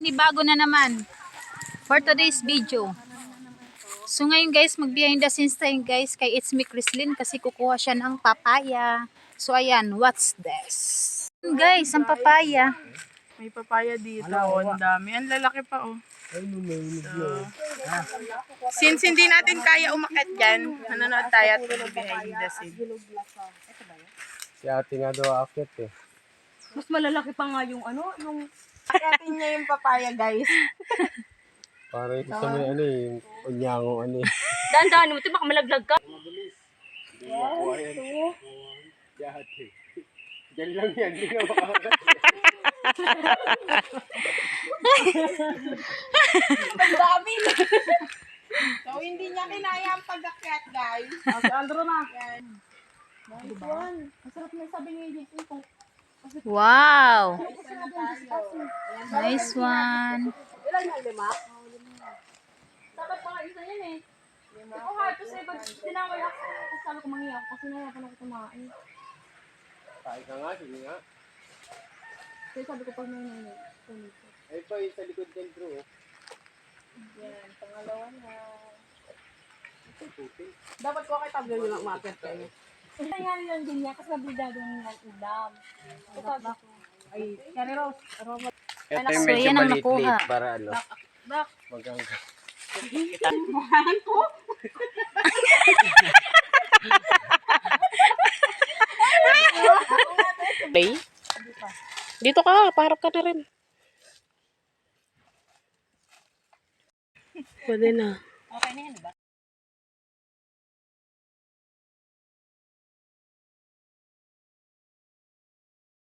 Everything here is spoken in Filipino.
Ni bago na naman for today's video. So ngayon guys, mag behind the scenes tayo guys kay It's Me Chrislyn kasi kukuha siya ng papaya. So ayan, what's this? Guys, ang papaya. May papaya dito. Oh, ang dami. Ang lalaki pa, oh. So, since hindi natin kaya umakit dyan, nanonood tayo at behind the scene. Si ate nga daw akit eh. Mas malalaki pa nga yung ano, yung Akatin niya yung papaya, guys. Parang gusto mo yung ano eh, yung unyangong ano eh. dahan-dahan mo, ito baka malaglag ka. Yate. Diyan lang yan, hindi na makakat. Ang dami. so, hindi niya kinaya ang pag-akyat, guys. Sa Andro na. Yan. Masarap na sabi ni Jake kung Wow! Nice one. ilan yan, lima? Dapat pa nga isa yan eh. Nga, ito sa'yo, pag tinaway ako, tapos sabi ko mangiyak, kasi nahiyapan ako kumain. Kain ka nga, sige nga. Kaya sabi ko pag may nanay. Ay pa yung sa likod ng bro. oh. Yan, pangalawa na. Dapat ko kay tablo yung market kayo. Nga yun din niya, kasi nabligado niya ang ulam. Ito sabi ko. Ay, Kari Rose, aroma. Ito So, yung medyo ang maliit-liit para ano. Bak. Magang Bay? Dito ka, paharap ka na rin. Pwede na. Okay na yan ba?